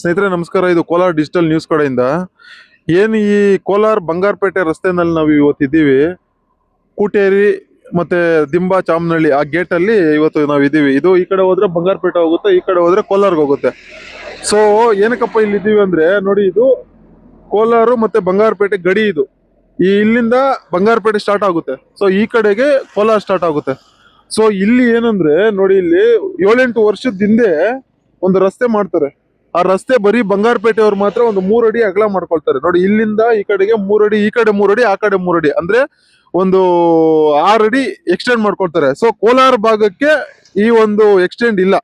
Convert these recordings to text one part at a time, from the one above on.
ಸ್ನೇಹಿತರೆ, ನಮಸ್ಕಾರ. ಇದು ಕೋಲಾರ ಡಿಜಿಟಲ್ ನ್ಯೂಸ್ ಕಡೆಯಿಂದ. ಏನು ಈ ಕೋಲಾರ ಬಂಗಾರಪೇಟೆ ರಸ್ತೆನಲ್ಲಿ ನಾವು ಇವತ್ತಿದ್ದೀವಿ, ಕೂಟೇರಿ ಮತ್ತೆ ದಿಂಬ ಚಾಮನಹಳ್ಳಿ ಆ ಗೇಟ್ ಅಲ್ಲಿ ಇವತ್ತು ನಾವು ಇದ್ದೀವಿ. ಇದು ಈ ಕಡೆ ಹೋದ್ರೆ ಬಂಗಾರಪೇಟೆ ಹೋಗುತ್ತೆ, ಈ ಕಡೆ ಹೋದ್ರೆ ಕೋಲಾರ್ಗೆ ಹೋಗುತ್ತೆ. ಸೊ ಏನಕ್ಕಪ್ಪ ಇಲ್ಲಿ ಇದ್ದೀವಿ ಅಂದ್ರೆ, ನೋಡಿ ಇದು ಕೋಲಾರ ಮತ್ತೆ ಬಂಗಾರಪೇಟೆ ಗಡಿ ಇದು. ಈ ಇಲ್ಲಿಂದ ಬಂಗಾರಪೇಟೆ ಸ್ಟಾರ್ಟ್ ಆಗುತ್ತೆ. ಸೊ ಈ ಕಡೆಗೆ ಕೋಲಾರ ಸ್ಟಾರ್ಟ್ ಆಗುತ್ತೆ. ಸೊ ಇಲ್ಲಿ ಏನಂದ್ರೆ, ನೋಡಿ ಇಲ್ಲಿ ಏಳೆಂಟು ವರ್ಷದ ಹಿಂದೆ ಒಂದು ರಸ್ತೆ ಮಾಡ್ತಾರೆ. ಆ ರಸ್ತೆ ಬರೀ ಬಂಗಾರಪೇಟೆಯವ್ರು ಮಾತ್ರ ಒಂದು ಮೂರಡಿ ಅಗಲ ಮಾಡ್ಕೊಳ್ತಾರೆ. ನೋಡಿ, ಇಲ್ಲಿಂದ ಈ ಕಡೆಗೆ ಮೂರಡಿ ಈ ಕಡೆ ಮೂರಡಿ ಆ ಕಡೆ ಮೂರಡಿ ಅಂದ್ರೆ ಒಂದು ಆರಡಿ ಎಕ್ಸ್ಟೆಂಡ್ ಮಾಡ್ಕೊಳ್ತಾರೆ. ಸೊ ಕೋಲಾರ ಭಾಗಕ್ಕೆ ಈ ಒಂದು ಎಕ್ಸ್ಟೆಂಡ್ ಇಲ್ಲ.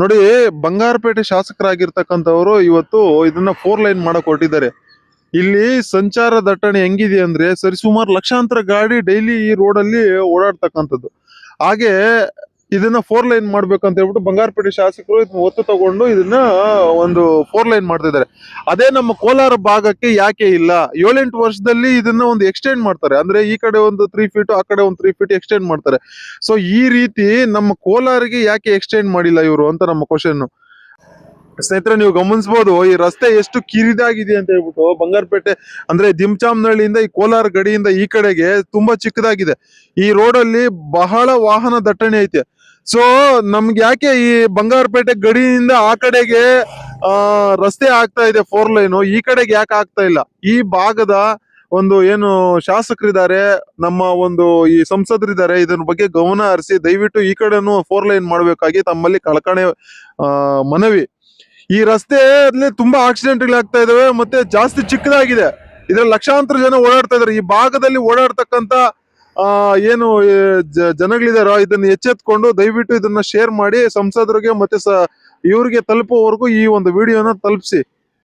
ನೋಡಿ, ಬಂಗಾರಪೇಟೆ ಶಾಸಕರಾಗಿರ್ತಕ್ಕಂಥವ್ರು ಇವತ್ತು ಇದನ್ನ ಫೋರ್ ಲೈನ್ ಮಾಡಕ್ ಹೊರಟಿದ್ದಾರೆ. ಇಲ್ಲಿ ಸಂಚಾರ ದಟ್ಟಣೆ ಹೆಂಗಿದೆ ಅಂದ್ರೆ ಸರಿಸುಮಾರು ಲಕ್ಷಾಂತರ ಗಾಡಿ ಡೈಲಿ ಈ ರೋಡಲ್ಲಿ ಓಡಾಡ್ತಕ್ಕಂಥದ್ದು. ಹಾಗೆ ಇದನ್ನ ಫೋರ್ ಲೈನ್ ಮಾಡ್ಬೇಕಂತ ಹೇಳ್ಬಿಟ್ಟು ಬಂಗಾರಪೇಟೆ ಶಾಸಕರು ಇದನ್ನ ಒತ್ತು ತಗೊಂಡು ಇದನ್ನ ಒಂದು ಫೋರ್ ಲೈನ್ ಮಾಡ್ತಿದ್ದಾರೆ ಅದೇ ನಮ್ಮ ಕೋಲಾರ ಭಾಗಕ್ಕೆ ಯಾಕೆ ಇಲ್ಲ? ಏಳೆಂಟು ವರ್ಷದಲ್ಲಿ ಇದನ್ನ ಒಂದು ಎಕ್ಸ್ಟೆಂಡ್ ಮಾಡ್ತಾರೆ. ಅಂದ್ರೆ ಈ ಕಡೆ ಒಂದು ತ್ರೀ ಫೀಟ್ ಆ ಕಡೆ ಒಂದು ತ್ರೀ ಫೀಟ್ ಎಕ್ಸ್ಟೆಂಡ್ ಮಾಡ್ತಾರೆ. ಸೊ ಈ ರೀತಿ ನಮ್ಮ ಕೋಲಾರಿಗೆ ಯಾಕೆ ಎಕ್ಸ್ಟೆಂಡ್ ಮಾಡಿಲ್ಲ ಇವರು ಅಂತ ನಮ್ಮ ಕ್ವಶನ್ ಸ್ನೇಹಿತರೆ, ನೀವು ಗಮನಿಸಬಹುದು ಈ ರಸ್ತೆ ಎಷ್ಟು ಕಿರಿದಾಗಿದೆ ಅಂತ ಹೇಳ್ಬಿಟ್ಟು ಬಂಗಾರಪೇಟೆ, ಅಂದ್ರೆ ದಿಂಚಾಮ್ನಹಳ್ಳಿಯಿಂದ ಈ ಕೋಲಾರ ಗಡಿಯಿಂದ ಈ ಕಡೆಗೆ ತುಂಬಾ ಚಿಕ್ಕದಾಗಿದೆ. ಈ ರೋಡಲ್ಲಿ ಬಹಳ ವಾಹನ ದಟ್ಟಣೆ ಐತೆ. ಸೊ ನಮ್ಗೆ ಯಾಕೆ ಈ ಬಂಗಾರಪೇಟೆ ಗಡಿಯಿಂದ ಆ ಕಡೆಗೆ, ಆ, ರಸ್ತೆ ಆಗ್ತಾ ಇದೆ ಫೋರ್ ಲೈನು ಈ ಕಡೆಗೆ ಯಾಕೆ ಆಗ್ತಾ ಇಲ್ಲ? ಈ ಭಾಗದ ಒಂದು ಏನು ಶಾಸಕರಿದ್ದಾರೆ, ನಮ್ಮ ಒಂದು ಈ ಸಂಸದರಿದ್ದಾರೆ, ಇದರ ಬಗ್ಗೆ ಗಮನ ಹರಿಸಿ ದಯವಿಟ್ಟು ಈ ಕಡೆನೂ ಫೋರ್ ಲೈನ್ ಮಾಡಬೇಕಾಗಿ ತಮ್ಮಲ್ಲಿ ಕಳಕಣೆ ಮನವಿ. ಈ ರಸ್ತೆ ಅಲ್ಲಿ ತುಂಬಾ ಆಕ್ಸಿಡೆಂಟ್ಗಳು ಆಗ್ತಾ ಇದಾವೆ, ಮತ್ತೆ ಜಾಸ್ತಿ ಚಿಕ್ಕದಾಗಿದೆ. ಇದ್ರಲ್ಲಿ ಲಕ್ಷಾಂತರ ಜನ ಓಡಾಡ್ತಾ ಇದಾರೆ ಈ ಭಾಗದಲ್ಲಿ ಓಡಾಡ್ತಕ್ಕಂತ ಏನು ಜನಗಳಿದಾರ ಜ- ಜನಗಳಿದಾರೋ ಇದನ್ನ ಎಚ್ಚೆತ್ಕೊಂಡು ದಯವಿಟ್ಟು ಇದನ್ನ ಶೇರ್ ಮಾಡಿ ಸಂಸದರಿಗೆ ಮತ್ತೆ ಸ, ಇವ್ರಿಗೆ ತಲುಪುವವರೆಗೂ ಈ ಒಂದು ವಿಡಿಯೋನ ತಲುಪಿಸಿ.